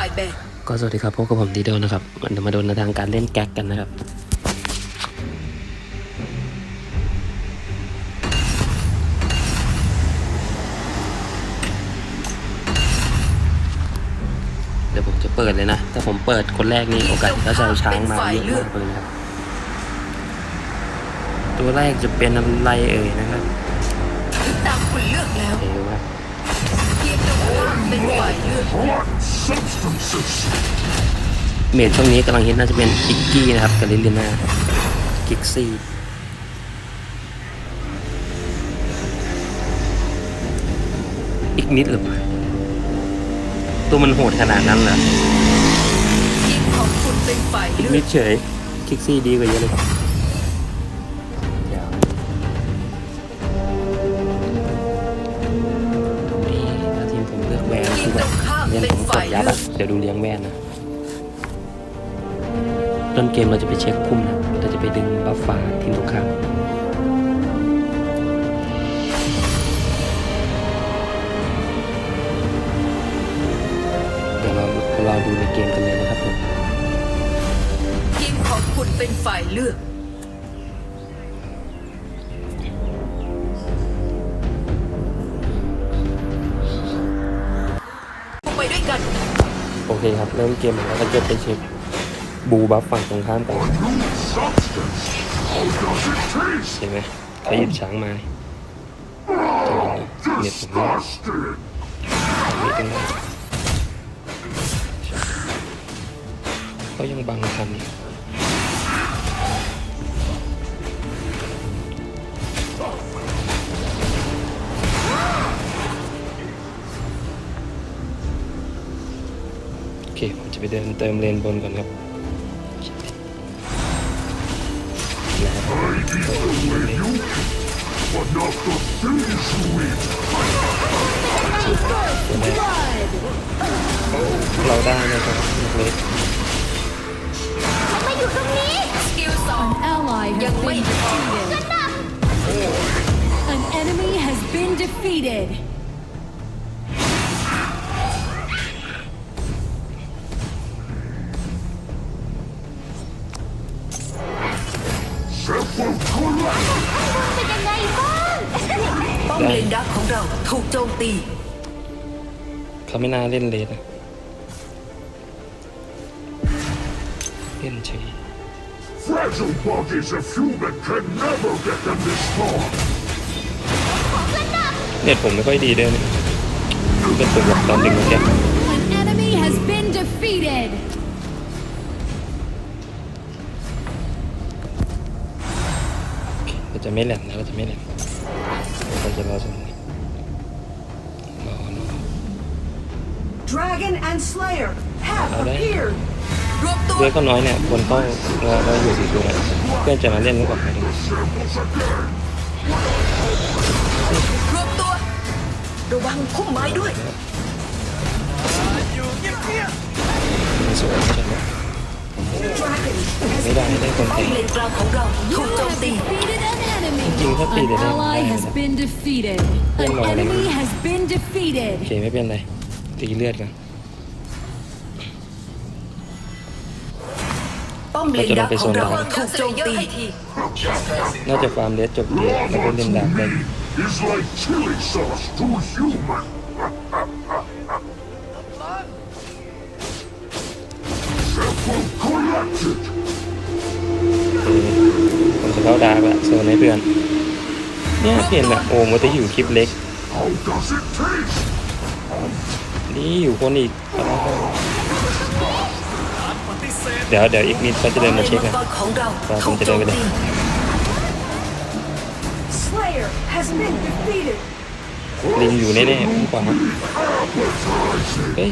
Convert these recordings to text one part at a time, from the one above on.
ฝ่ายแบกก็สวัสดีครับพบกับผมดีโดนะครับมันจะมาโดนในทางการเล่นแก๊กกันนะครับ เดี๋ยวผมจะเปิดเลยนะ ถ้าผมเปิดคนแรกนี่โอกาสที่เขาจะเอาช้างมาเยอะมากเลยนะครับ ตัวแรกจะเป็นอะไรเอ่ยนะครับถึงตามคุณเลือกแล้วเอวครับ เพียงตรงข้ามเป็นฝ่ายเลือก What substances? เมดช่วงนี้กำลังฮิตน่าจะเป็นอิกกี้นะครับกับลิลิน่ากิกซี่อีกนิดหรือเปล่าตัวมันโหดขนาดนั้นเหรอทีมของคุณเป็นฝ่ายอีกเลืนิอดกเฉยกิกซี่ดีกว่าเยอะเลย เล่นเป็ผนมกฝ่าดยยับเลืออะกเดี๋ยวดูเลี้ยงแวนนะ ต้นเกมเราจะไปเช็คพุ่มนะ เราจะไปดึงบัฟฟ้าทีมตรงข้ามเดี๋ยวเราเราดูในเกมกันเลยนะครับผมทีมของคุณเป็นฝ่ายเลือก เคครับ เริ่มเกมแล้วก็จะไปเช็คบูบัฟฝั่งตรงข้ามกันเห็นไหมเขาหยิบช้างมาเน็ตผมเนี่ย Disgusting. ไม่เป็นไรเขายังบังทันอีก ไปเดินเติมเลนบนก่อนครับแล้ว But not the things you eat. ตัวแรกเราได้นะครับนักเล็กสกิลสอง ally has Young been lady. defeated. An enemy has been defeated. เลนดักของเราถูกโจมตี เขาไม่น่าเล่นเลนนะเล่นเฉย Fragile bodies of human can never get them this far. เน็ตผมไม่ค่อยดีด้วยนะเป็นตัวแบบตอนดึงเมื่อกี้ An enemy has been defeated. เราจะไม่แหลมนะเราจะไม่แหลมเรา จะรอสมนี้รอรอ Dragon and Slayer have Ở đây. appeared. รวมตัวเพื่อนเขาน้อยเนี่ยคนต้องเราเราอยู่สี่ตัวเนี่ยเพื่อนจะมาเล่นหรือเปล่าไม่รู้รวมตัว ระวังพุ่มไม้ด้วย มันสวยไม่ใช่ไหม ไม่ได้ได้คนป้อเตะมเลนกลางของเราถูก You โจม have ตี defeated an enemy. Jing có tỷ để An đây, ally đây, has đây. been defeated. Bên An ngoài này. enemy has been โอ defeated. เคไม่เป็นไรตีเลือดกันป้อมเลนดักของเราถูกโจมตีน่าจะฟาร์มเลสจบดีแล้วก็เล่นดาบได้ ผมจะเข้าดาบอะโซนให้เพื่อน เนี่ยเปลี่ยนแบบโอ้มันจะอยู่คลิปเล็ก How does it taste? นี่อยู่คนอีกเอาละครับเดี๋ยวเดี๋ยวอีกนิดเขาจะเดินมาเช็คมันะงกรของเราครับผถูมกจะโจเดินมไปเลยตี Slayer has been defeated. ลิงอยู่แน่ๆผู้ขวาเฮ้ย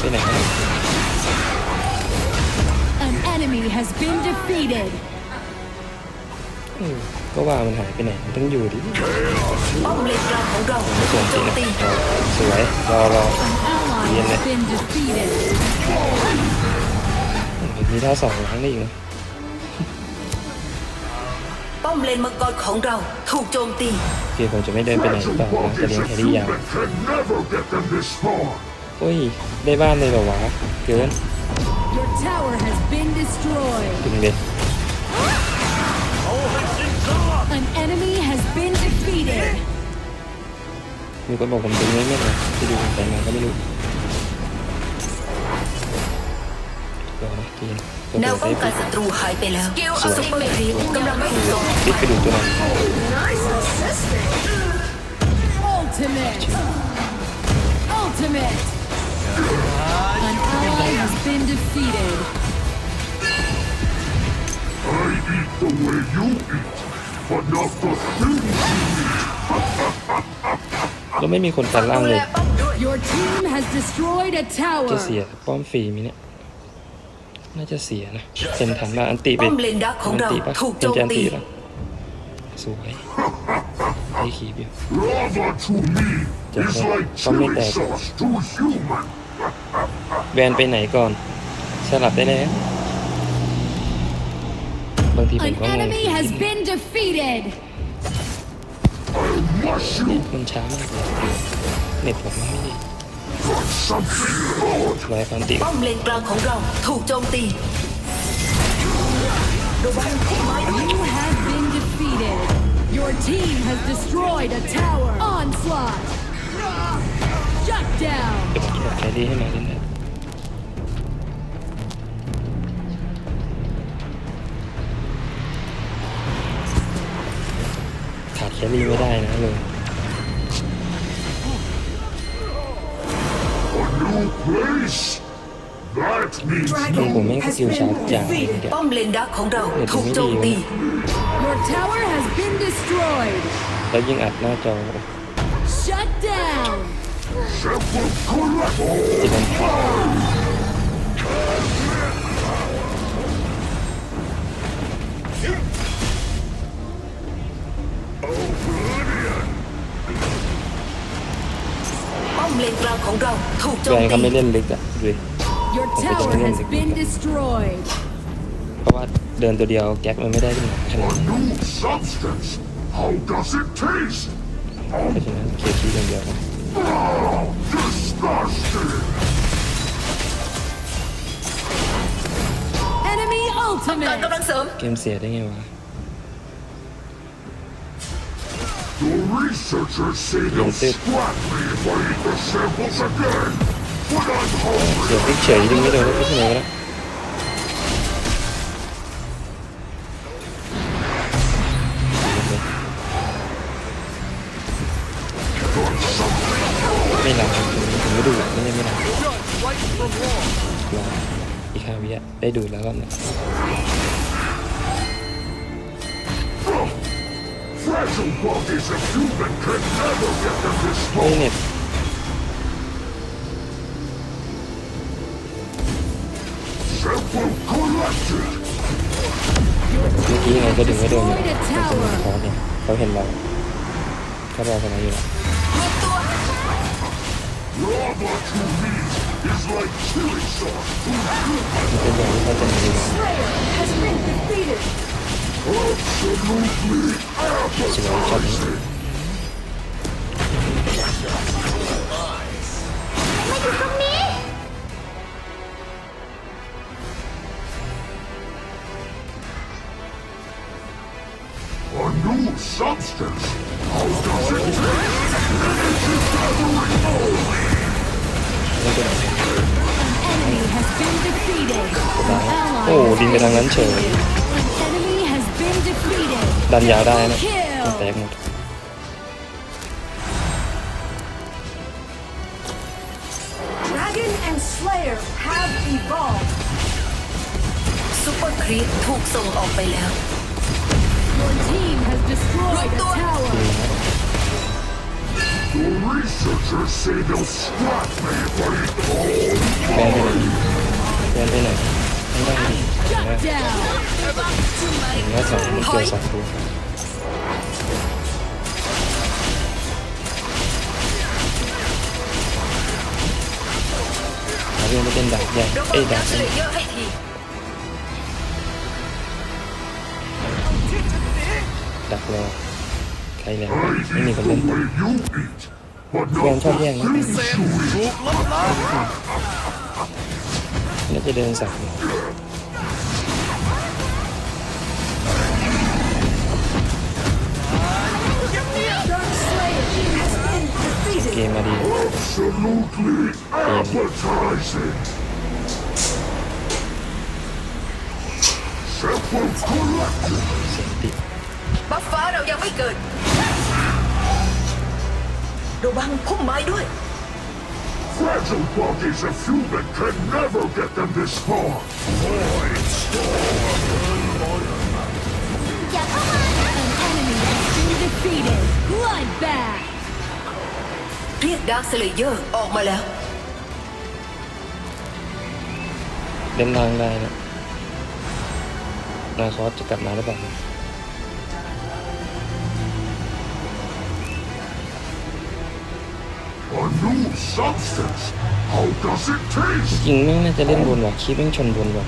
ไปไหนกัน An enemy has been defeated. เออก็ว่ามันหายไปไหนมันต้องอยู่ดิป้อมเลนกลางของเราไม่สถูนกจโจริงมนะตีสวยรอรอ Ally Bien, has eh. been defeated. มีท่าสองล้างได้อีกนะป้อมเลนมังกรของเราถูกโจมตี โอเคผมจะไม่เดินไปไหนต่อนะจะ Bodies เลี้ยง of แครี่ยาว human can never get them this far. โอ้ย ได้บ้านเลยเหรอวะเกิน Your tower has been destroyed. ถึงเด็ด An enemy has been defeated. มีคนบอกผมถึงไม่ไม่เลยที่ดูผมไปมาก็ไม่รู้รอนะทีนตัวแนวเปิป้องดกัได้นศัตรูหายไปแล้วสกิลอัลติเมทกำลังถูกส่งปิดไปดูตัวนั้น Ultimate. Ultimate. An ally has been defeated. I eat the way you eat, but not the things you eat. แล้วไม่มีคนกันล่างดูเลแลยป้อมด้วย Your team has destroyed a จะ tower. เสียป้อมฟรีมิเนี่ย น่าจะเสียนะเซ็นถังมาอันติไปป้อมเลนดักของเรานติปะถูกโจมเป็นแนตีปะสวยได้ขีบอยู่ Lava to me is like chili sauce to human. แวนไปไหนก่อน สลับได้แล้ว บางทีผม An ก็งง enemy has been defeated. Mush you มันช้ามากเลยเน็ตผมมันไม่ดี got something good. ร้อยพันติ ป้อมเลนกลางของเราถูกโจมตีระวังพุ่มไม้ด้วย You have been defeated. Your team has destroyed a tower. Onslaught. Shut down. เดี๋ยวผมจะรี่ให้มาเล่นได้ขาดแครี่ไม่ได้นะลย A new place. That means ของผมแม่งสกิลชาร์จอย่างป้อมเลนดักของเราเน็ตถูกไม่โจดีมตีแล้วยิ่งอัดหน้าจอ Shut down. จะเป็น เลนกลางของเราถูกโจแวมนเขาตีไม่เล่นลึกอะดูดิ Your tower has been destroyed. เพราะว่าเดินตัวเดียวแก๊กมันไม่ได้ขึ้นมาขนาดนั้น new substance. How does it taste? เพราะฉะนั้นเคลียร์คีย์อย่างเดียวครับ Disgusting. Enemy การกำลั ultimate. งเสริมเกมเสียได้ไงวะ The researchers say they'll That's it. scrap me if I eat the samples again. But I'm hungry. เสียติ๊กเฉยดึงไม่โดนแล้วก็เสมอแล้วไม่หลับผมผมไม่ดูไม่ได้ไม่หลับรออีกห้าวิอะได้ดูแล้วรอบห Fragile bodies of human can never get them this เฮ้ย far. เน็ต Sample collected. เมื่อกี้ยังไงก็ดึงไม่โดนอยู่ Destroyed a แต่คน tower. เขาเนี่ยเขาเห็นเราเขารอกันมาอยู่แล้วรวมตัว Lava to me is like chili sauce to มันเป็นอย่างที่เขาจะมีอยู่แล้ว Slayer has been defeated. Absolutely สวยช็อตนี้ a new substance. How does it taste? ไม่เป็นไร Enemy has been defeated. โอ้ดินไปทางนั้นเฉย ดันยาวได้นะ Kill. แตกหมด Dragon and Slayer have evolved. ซุปเปอร์ครีปถูกส่งออกไปแล้ว Your team has destroyed a tower. The researchers say they'll scrap me if I eat all. แบนไปไหนแบนไปไหน ไม่ได้ดิ Shut down. ถึงว่าสองมันเจอสองตัวเอาเรื่องไม่เป็นดาบใหญ่เราเอ้เปิยดาบน้ำเฉลให้ทีดักรอใครแล้วไม่มีคนเล่น way you eat, but แวนชอบแย่งนะน่าจะเดินสา Absolutely appetizing. Sample collected. เสียงติด บัฟฟ้าเรายังไม่เกิด ระวังพุ่มไม้ด้วย Fragile bodies of human can never get them this far. Void An enemy has been defeated. Bloodbath. เรียกดาร์คสเลเยอร์ออกมาแล้วเล่นทางได้นะนาคอสจะกลับมาหรือเปล่า A new substance. How does it จ taste? ริงๆแม่งน่าจะเล่นบนว่ะคีบแม่งชนบนว่ะ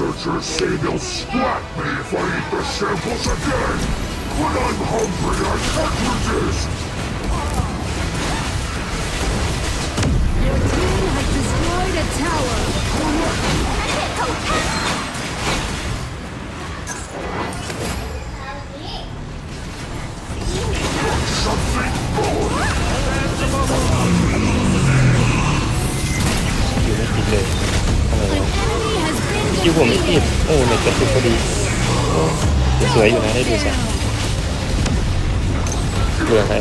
researchers say they'll splat me if I eat the samples again. When I'm hungry, I can't resist. Your team has destroyed a tower. Something more. อ คิวผมไม่ติด defeated. โอ้เน็ตกระตุกพอดีโอ้สวยอยู่นะได้ดูสักเหลือใคร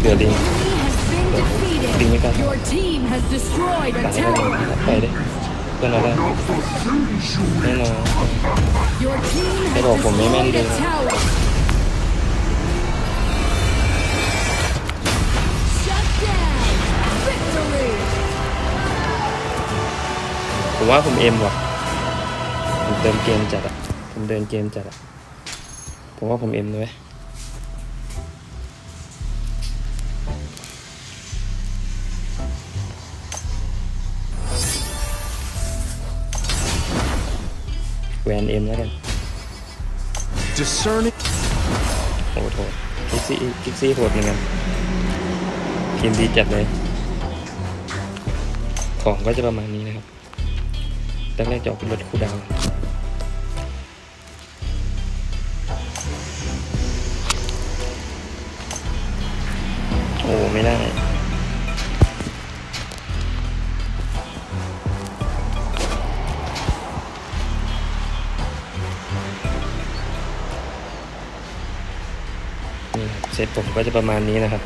เหลือลิง Enemy has been Ding cái defeated. Your team has destroyed ตา a ยได้ลิง tower. ไปเลยเพื่อนเราได้ Not the things you แน่นอน Your team has Cái đồ của mấy men destroyed a đi. tower. Shut down. Victory. ผมว่าผมเอ็มว่ะผม เติมเกมจัดอะผมเดินเกมจัดอะผมว่าผมเอ็มเลยแวนเอ็มแล้วกัน Discerning โหดโหดกิกซี่กิกซี่โหดเหมือนกันทีมดีจัดเลย ของก็จะประมาณนี้นะครับแรกๆจะออกเป็นรถคูลดาว ไม่ได้นี่ครับเซตผมก็จะประมาณนี้นะครับ